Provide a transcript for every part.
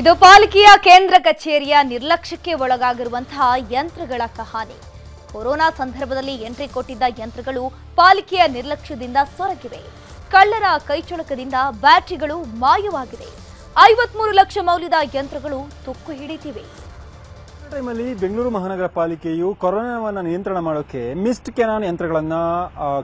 ಇದು ಪಾಲಿಕೆಯ ಕೇಂದ್ರ ಕಚೇರಿಯ ನಿರ್ಲಕ್ಷ್ಯಕ್ಕೆ ಒಳಗಾಗಿರುವಂತಹ ಯಂತ್ರಗಳ ಕಹಾನಿ. ಕೊರೋನಾ ಸಂದರ್ಭದಲ್ಲಿ ಎಂಟ್ರಿ ಕೊಟ್ಟಿದ್ದ ಯಂತ್ರಗಳು ಪಾಲಿಕೆಯ ನಿರ್ಲಕ್ಷ್ಯದಿಂದ ಸೊರಗಿವೆ. ಕಳ್ಳರ ಕೈಚಳಕದಿಂದ ಬ್ಯಾಟರಿಗಳು ಮಾಯವಾಗಿದೆ. ಐವತ್ಮೂರು ಲಕ್ಷ ಮೌಲ್ಯದ ಯಂತ್ರಗಳು ತುಕ್ಕು ಹಿಡಿತಿವೆ. ಟೈಮಲ್ಲಿ ಬೆಂಗಳೂರು ಮಹಾನಗರ ಪಾಲಿಕೆಯು ಕೊರೋನಾವನ್ನು ನಿಯಂತ್ರಣ ಮಾಡೋಕೆ ಮಿಸ್ಟ್ ಕೆನಾನ್ ಯಂತ್ರಗಳನ್ನು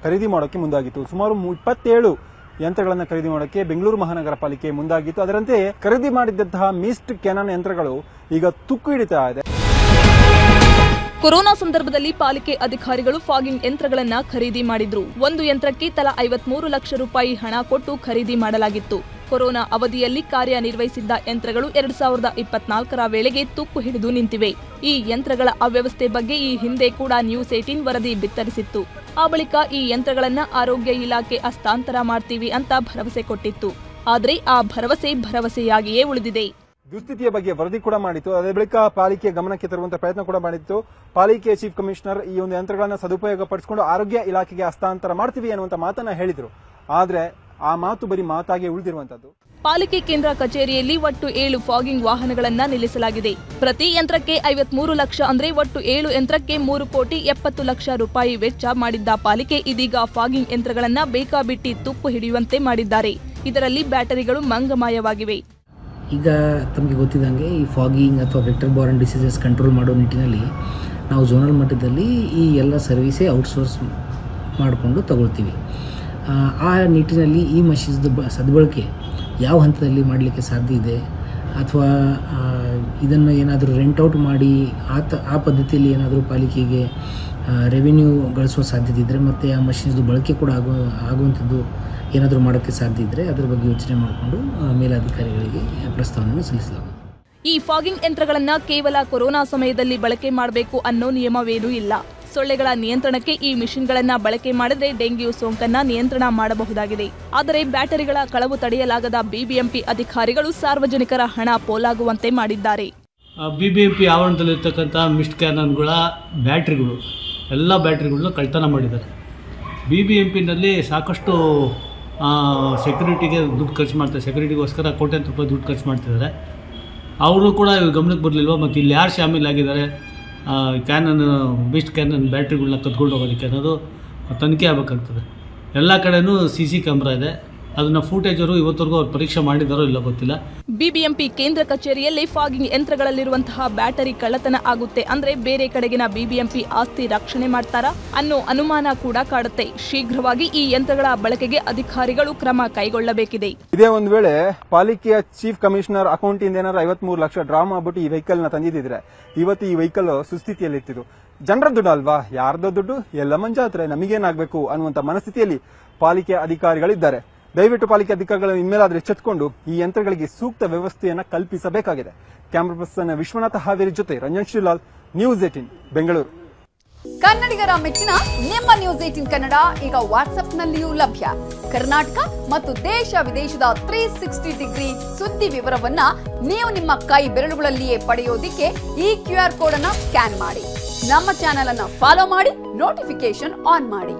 ಖರೀದಿ ಮಾಡೋಕೆ ಮುಂದಾಗಿತ್ತು. ಸುಮಾರು ಇಪ್ಪತ್ತೇಳು ಯಂತ್ರಗಳನ್ನ ಖರೀದಿ ಮಾಡೋಕೆ ಬೆಂಗಳೂರು ಮಹಾನಗರ ಪಾಲಿಕೆ ಮುಂದಾಗಿತ್ತು. ಅದರಂತೆ ಖರೀದಿ ಮಾಡಿದ್ದಂತಹ ಮಿಸ್ಟ್ ಕೆನಾನ್ ಯಂತ್ರಗಳು ಈಗ ತುಕ್ಕು ಹಿಡಿತಾ ಇದೆ. ಕೊರೋನಾ ಸಂದರ್ಭದಲ್ಲಿ ಪಾಲಿಕೆ ಅಧಿಕಾರಿಗಳು ಫಾಗಿಂಗ್ ಯಂತ್ರಗಳನ್ನು ಖರೀದಿ ಮಾಡಿದ್ರು. ಒಂದು ಯಂತ್ರಕ್ಕೆ ತಲಾ ಐವತ್ಮೂರು ಲಕ್ಷ ರೂಪಾಯಿ ಹಣ ಕೊಟ್ಟು ಖರೀದಿ ಮಾಡಲಾಗಿತ್ತು. ಕೊರೋನಾ ಅವಧಿಯಲ್ಲಿ ಕಾರ್ಯನಿರ್ವಹಿಸಿದ್ದ ಯಂತ್ರಗಳು ಎರಡು ಸಾವಿರದ ಇಪ್ಪತ್ನಾಲ್ಕರ ವೇಳೆಗೆ ತುಕ್ಕು ಹಿಡಿದು ನಿಂತಿವೆ. ಈ ಯಂತ್ರಗಳ ಅವ್ಯವಸ್ಥೆ ಬಗ್ಗೆ ಈ ಹಿಂದೆ ಕೂಡ ನ್ಯೂಸ್ ಏಟೀನ್ ವರದಿ ಬಿತ್ತರಿಸಿತ್ತು. ಆ ಬಳಿಕ ಈ ಯಂತ್ರಗಳನ್ನು ಆರೋಗ್ಯ ಇಲಾಖೆ ಹಸ್ತಾಂತರ ಮಾಡ್ತೀವಿ ಅಂತ ಭರವಸೆ ಕೊಟ್ಟಿತ್ತು. ಆದರೆ ಆ ಭರವಸೆ ಭರವಸೆಯಾಗಿಯೇ ಉಳಿದಿದೆ. ದುಸ್ಥಿತಿಯ ಬಗ್ಗೆ ವರದಿ ಕೂಡ ಮಾಡಿತ್ತು. ಅದೇ ಬಳಿಕ ಪಾಲಿಕೆ ಗಮನಕ್ಕೆ ತರುವಂತಹ ಪ್ರಯತ್ನ ಕೂಡ ಮಾಡಿತ್ತು. ಪಾಲಿಕೆ ಚೀಫ್ ಕಮಿಷನರ್ ಈ ಒಂದು ಯಂತ್ರಗಳನ್ನು ಸದುಪಯೋಗ ಪಡಿಸಿಕೊಂಡು ಆರೋಗ್ಯ ಇಲಾಖೆಗೆ ಹಸ್ತಾಂತರ ಮಾಡ್ತೀವಿ ಅನ್ನುವಂತ ಮಾತನ್ನ ಹೇಳಿದ್ರು. ಆದ್ರೆ ಆ ಮಾತು ಬರೀ ಮಾತಾಗಿ ಉಳಿದಿರುವಂತದ್ದು. ಪಾಲಿಕೆ ಕೇಂದ್ರ ಕಚೇರಿಯಲ್ಲಿ ಒಟ್ಟು ಏಳು ಫಾಗಿಂಗ್ ವಾಹನಗಳನ್ನ ನಿಲ್ಲಿಸಲಾಗಿದೆ. ಪ್ರತಿ ಯಂತ್ರಕ್ಕೆ ಐವತ್ಮೂರು ಲಕ್ಷ ಅಂದ್ರೆ ಒಟ್ಟು ಏಳು ಯಂತ್ರಕ್ಕೆ ಮೂರು ಕೋಟಿ ಎಪ್ಪತ್ತು ಲಕ್ಷ ರೂಪಾಯಿ ವೆಚ್ಚ ಮಾಡಿದ್ದ ಪಾಲಿಕೆ ಇದೀಗ ಫಾಗಿಂಗ್ ಯಂತ್ರಗಳನ್ನ ಬೇಕಾಬಿಟ್ಟಿ ತುಪ್ಪು ಹಿಡಿಯುವಂತೆ ಮಾಡಿದ್ದಾರೆ. ಇದರಲ್ಲಿ ಬ್ಯಾಟರಿಗಳು ಮಂಗಮಯವಾಗಿವೆ. ಈಗ ತಮಗೆ ಗೊತ್ತಿದ್ದಂಗೆ ಈ ಫಾಗಿಂಗ್ ಅಥವಾ ವೆಕ್ಟರ್ ಬಾರನ್ ಡಿಸೀಸಸ್ ಕಂಟ್ರೋಲ್ ಮಾಡೋ ನಿಟ್ಟಿನಲ್ಲಿ ನಾವು ಝೋನಲ್ ಮಟ್ಟದಲ್ಲಿ ಈ ಎಲ್ಲ ಸರ್ವಿಸೇ ಔಟ್ಸೋರ್ಸ್ ಮಾಡಿಕೊಂಡು ತಗೊಳ್ತೀವಿ. ಆ, ನಿಟ್ಟಿನಲ್ಲಿ ಈ ಮಷೀನ್ಸ್ದು ಬ ಸದ್ಬಳಕೆ ಯಾವ ಹಂತದಲ್ಲಿ ಮಾಡಲಿಕ್ಕೆ ಸಾಧ್ಯ ಇದೆ? ಅಥವಾ ಇದನ್ನು ಏನಾದರೂ ರೆಂಟ್ ಔಟ್ ಮಾಡಿ ಆ ತ ಆ ಪದ್ಧತಿಯಲ್ಲಿ ಏನಾದರೂ ಪಾಲಿಕೆಗೆ ರೆವಿನ್ಯೂ ಗಳಿಸುವ ಸಾಧ್ಯತೆ ಇದ್ದರೆ ಮತ್ತು ಆ ಮಷೀನ್ಸ್ದು ಬಳಕೆ ಕೂಡ ಆಗೋ ಆಗುವಂಥದ್ದು ಏನಾದರೂ ಮಾಡೋಕ್ಕೆ ಸಾಧ್ಯ ಇದ್ದರೆ ಅದರ ಬಗ್ಗೆ ಯೋಚನೆ ಮಾಡಿಕೊಂಡು ಮೇಲಾಧಿಕಾರಿಗಳಿಗೆ ಪ್ರಸ್ತಾವನೆಯನ್ನು ಸಲ್ಲಿಸಲಾಗುತ್ತದೆ ಈ ಫಾಗಿಂಗ್ ಯಂತ್ರಗಳನ್ನು ಕೇವಲ ಕೊರೋನಾ ಸಮಯದಲ್ಲಿ ಬಳಕೆ ಮಾಡಬೇಕು ಅನ್ನೋ ನಿಯಮವೇನೂ ಇಲ್ಲ. ಸೊಳ್ಳೆಗಳ ನಿಯಂತ್ರಣಕ್ಕೆ ಈ ಮಿಷಿನ್ಗಳನ್ನ ಬಳಕೆ ಮಾಡಿದರೆ ಡೆಂಗ್ಯೂ ಸೋಂಕನ್ನ ನಿಯಂತ್ರಣ ಮಾಡಬಹುದಾಗಿದೆ. ಆದರೆ ಬ್ಯಾಟರಿಗಳ ಕಳವು ತಡೆಯಲಾಗದ ಬಿಬಿಎಂಪಿ ಅಧಿಕಾರಿಗಳು ಸಾರ್ವಜನಿಕರ ಹಣ ಪೋಲಾಗುವಂತೆ ಮಾಡಿದ್ದಾರೆ. ಬಿಬಿಎಂಪಿ ಆವರಣದಲ್ಲಿರ್ತಕ್ಕಂಥ ಮಿಸ್ಟ್ ಕ್ಯಾನನ್ಗಳ ಬ್ಯಾಟ್ರಿಗಳು, ಎಲ್ಲ ಬ್ಯಾಟ್ರಿಗಳನ್ನ ಕಳ್ತನ ಮಾಡಿದ್ದಾರೆ. ಬಿ ಬಿ ಎಂ ಪಿನಲ್ಲಿ ಸಾಕಷ್ಟು ಸೆಕ್ಯೂರಿಟಿಗೆ ದುಡ್ಡು ಖರ್ಚು ಮಾಡ್ತಾರೆ ಸೆಕ್ಯೂರಿಟಿಗೋಸ್ಕರ ಕೋಟ್ಯಂತ ರೂಪಾಯಿ ದುಡ್ಡು ಖರ್ಚು ಮಾಡ್ತಿದ್ದಾರೆ. ಅವರು ಕೂಡ ಗಮನಕ್ಕೆ ಬರಲಿಲ್ವ? ಮತ್ತು ಇಲ್ಲಿ ಯಾರು ಶಾಮೀಲಾಗಿದ್ದಾರೆ? ಕ್ಯಾನನ್ ಬೆಸ್ಟ್ ಕ್ಯಾನನ್ ಬ್ಯಾಟ್ರಿಗಳನ್ನ ಕದ್ಕೊಂಡು ಹೋಗೋದಕ್ಕೆ ಅನ್ನೋದು ತನಿಖೆ ಆಗಬೇಕಾಗ್ತದೆ. ಎಲ್ಲ ಕಡೆಯೂ ಸಿ ಸಿ ಕ್ಯಾಮ್ರಾ ಇದೆ. ಅದನ್ನು ಫೂಟೇಜರು ಇವತ್ತರೆಗೂ ಅವ್ರು ಪರೀಕ್ಷೆ ಮಾಡಿದಾರೋ ಇಲ್ಲ ಗೊತ್ತಿಲ್ಲ. ಬಿಬಿಎಂಪಿ ಕೇಂದ್ರ ಕಚೇರಿಯಲ್ಲಿ ಫಾಗಿಂಗ್ ಯಂತ್ರಗಳಲ್ಲಿರುವಂತಹ ಬ್ಯಾಟರಿ ಕಳ್ಳತನ ಆಗುತ್ತೆ ಅಂದ್ರೆ ಬೇರೆ ಕಡೆಗಿನ ಬಿಬಿಎಂಪಿ ಆಸ್ತಿ ರಕ್ಷಣೆ ಮಾಡ್ತಾರಾ ಅನ್ನೋ ಅನುಮಾನ ಕೂಡ ಕಾಡುತ್ತೆ. ಶೀಘ್ರವಾಗಿ ಈ ಯಂತ್ರಗಳ ಬಳಕೆಗೆ ಅಧಿಕಾರಿಗಳು ಕ್ರಮ ಕೈಗೊಳ್ಳಬೇಕಿದೆ. ಇದೇ ಒಂದು ವೇಳೆ ಪಾಲಿಕೆಯ ಚೀಫ್ ಕಮಿಷನರ್ ಅಕೌಂಟ್ ಇಂದ ಏನಾದ್ರು ಐವತ್ಮೂರು ಲಕ್ಷ ಡ್ರಾ ಮಾಡ್ಬಿಟ್ಟು ಈ ವೆಹಿಕಲ್ನ ತಂದಿದ್ರೆ ಇವತ್ತು ಈ ವೆಹಿಕಲ್ ಸುಸ್ಥಿತಿಯಲ್ಲಿ ಇರ್ತಿದ್ದು ಜನರ ದುಡ್ಡು ಅಲ್ವಾ? ಯಾರ್ದೋ ದುಡ್ಡು? ಎಲ್ಲ ಮಂಜಾತ್ರೆ. ನಮಗೇನಾಗಬೇಕು ಅನ್ನುವಂತ ಮನಸ್ಥಿತಿಯಲ್ಲಿ ಪಾಲಿಕೆ ಅಧಿಕಾರಿಗಳಿದ್ದಾರೆ. ದಯವಿಟ್ಟು ಪಾಲಿಕೆ ಅಧಿಕಾರಿಗಳು ಇನ್ಮೇಲಾದ್ರೆ ಎಚ್ಚೆತ್ಕೊಂಡು ಈ ಯಂತ್ರಗಳಿಗೆ ಸೂಕ್ತ ವ್ಯವಸ್ಥೆಯನ್ನ ಕಲ್ಪಿಸಬೇಕಾಗಿದೆ. ಕ್ಯಾಮರಾ ಪರ್ಸನ್ ವಿಶ್ವನಾಥ ಹಾವೇರಿ ಜೊತೆ ರಂಜನ್ ಶ್ರೀಲಾಲ್ ನ್ಯೂಸ್ ಏಟಿನ್ ಬೆಂಗಳೂರು ಕನ್ನಡಿಗರ ಮೆಚ್ಚಿನ ನಿಮ್ಮ ನ್ಯೂಸ್ ಏಟಿನ್ ಕನ್ನಡ ಈಗ ವಾಟ್ಸ್ಆಪ್ನಲ್ಲಿಯೂ ಲಭ್ಯ. ಕರ್ನಾಟಕ ಮತ್ತು ದೇಶ ವಿದೇಶದ ತ್ರೀ ಸಿಕ್ಸ್ಟಿ ಡಿಗ್ರಿ ಸುದ್ದಿ ವಿವರವನ್ನ ನೀವು ನಿಮ್ಮ ಕೈ ಬೆರಳುಗಳಲ್ಲಿಯೇ ಪಡೆಯೋದಿಕ್ಕೆ ಈ ಕ್ಯೂ ಆರ್ ಕೋಡ್ ಅನ್ನ ಸ್ಕ್ಯಾನ್ ಮಾಡಿ. ನಮ್ಮ ಚಾನೆಲ್ ಅನ್ನ ಫಾಲೋ ಮಾಡಿ ನೋಟಿಫಿಕೇಶನ್ ಆನ್ ಮಾಡಿ.